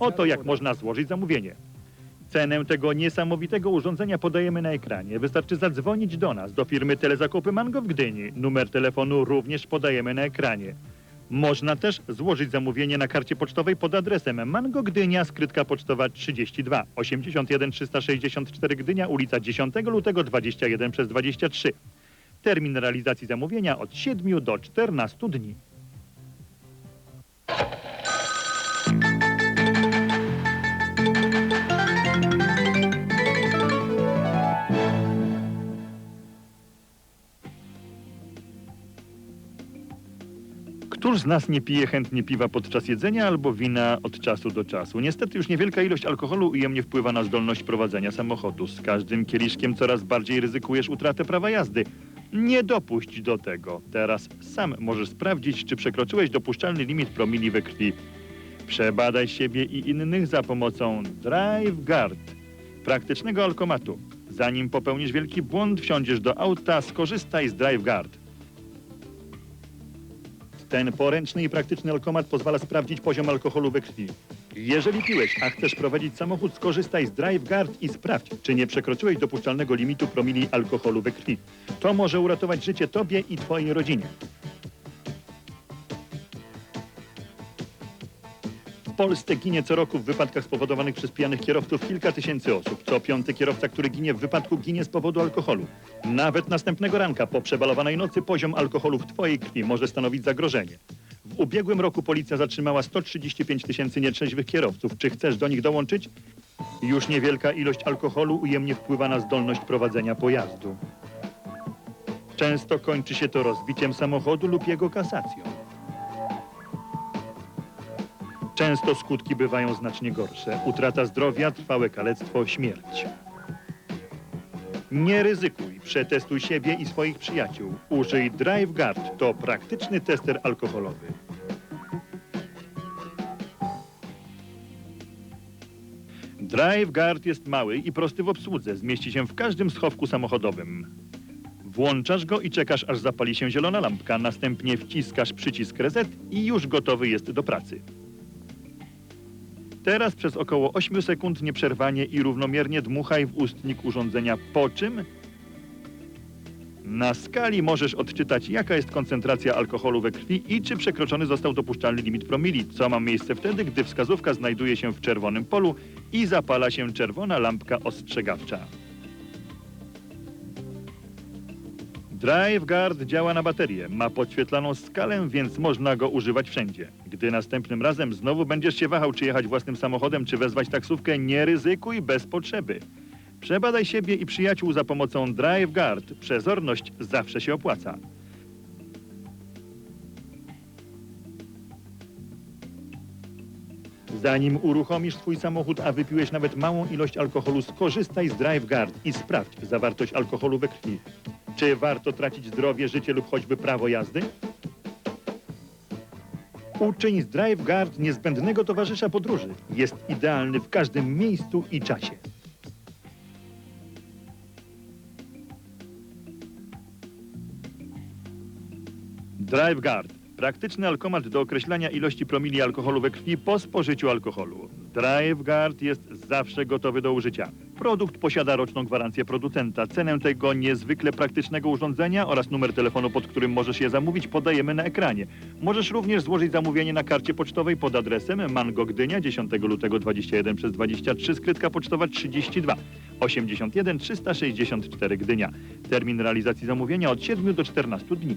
Oto jak można złożyć zamówienie. Cenę tego niesamowitego urządzenia podajemy na ekranie. Wystarczy zadzwonić do nas, do firmy Telezakupy Mango w Gdyni. Numer telefonu również podajemy na ekranie. Można też złożyć zamówienie na karcie pocztowej pod adresem Mango Gdynia, skrytka pocztowa 32 81 364 Gdynia, ulica 10 lutego 21 przez 23. Termin realizacji zamówienia od 7 do 14 dni. Któż z nas nie pije chętnie piwa podczas jedzenia albo wina od czasu do czasu? Niestety już niewielka ilość alkoholu ujemnie wpływa na zdolność prowadzenia samochodu. Z każdym kieliszkiem coraz bardziej ryzykujesz utratę prawa jazdy. Nie dopuść do tego. Teraz sam możesz sprawdzić, czy przekroczyłeś dopuszczalny limit promili we krwi. Przebadaj siebie i innych za pomocą Drive Guard, praktycznego alkomatu. Zanim popełnisz wielki błąd, wsiądziesz do auta, skorzystaj z Drive Guard. Ten poręczny i praktyczny alkomat pozwala sprawdzić poziom alkoholu we krwi. Jeżeli piłeś, a chcesz prowadzić samochód, skorzystaj z Drive Guard i sprawdź, czy nie przekroczyłeś dopuszczalnego limitu promili alkoholu we krwi. To może uratować życie tobie i twojej rodzinie. Polsce ginie co roku w wypadkach spowodowanych przez pijanych kierowców kilka tysięcy osób. Co piąty kierowca, który ginie w wypadku, ginie z powodu alkoholu. Nawet następnego ranka po przebalowanej nocy poziom alkoholu w twojej krwi może stanowić zagrożenie. W ubiegłym roku policja zatrzymała 135 tysięcy nietrzeźwych kierowców. Czy chcesz do nich dołączyć? Już niewielka ilość alkoholu ujemnie wpływa na zdolność prowadzenia pojazdu. Często kończy się to rozbiciem samochodu lub jego kasacją. Często skutki bywają znacznie gorsze. Utrata zdrowia, trwałe kalectwo, śmierć. Nie ryzykuj, przetestuj siebie i swoich przyjaciół. Użyj Drive Guard, to praktyczny tester alkoholowy. Drive Guard jest mały i prosty w obsłudze. Zmieści się w każdym schowku samochodowym. Włączasz go i czekasz, aż zapali się zielona lampka. Następnie wciskasz przycisk reset i już gotowy jest do pracy. Teraz przez około 8 sekund nieprzerwanie i równomiernie dmuchaj w ustnik urządzenia, po czym? Na skali możesz odczytać, jaka jest koncentracja alkoholu we krwi i czy przekroczony został dopuszczalny limit promili, co ma miejsce wtedy, gdy wskazówka znajduje się w czerwonym polu i zapala się czerwona lampka ostrzegawcza. Drive Guard działa na baterię, ma podświetlaną skalę, więc można go używać wszędzie. Gdy następnym razem znowu będziesz się wahał, czy jechać własnym samochodem, czy wezwać taksówkę, nie ryzykuj bez potrzeby. Przebadaj siebie i przyjaciół za pomocą Drive Guard. Przezorność zawsze się opłaca. Zanim uruchomisz swój samochód, a wypiłeś nawet małą ilość alkoholu, skorzystaj z Drive Guard i sprawdź zawartość alkoholu we krwi. Czy warto tracić zdrowie, życie lub choćby prawo jazdy? Uczyń z Drive Guard niezbędnego towarzysza podróży. Jest idealny w każdym miejscu i czasie. Drive Guard. Praktyczny alkomat do określania ilości promili alkoholu we krwi po spożyciu alkoholu. Drive Guard jest zawsze gotowy do użycia. Produkt posiada roczną gwarancję producenta. Cenę tego niezwykle praktycznego urządzenia oraz numer telefonu, pod którym możesz je zamówić, podajemy na ekranie. Możesz również złożyć zamówienie na karcie pocztowej pod adresem Mango Gdynia 10 lutego 21 przez 23 skrytka pocztowa 32 81 364 Gdynia. Termin realizacji zamówienia od 7 do 14 dni.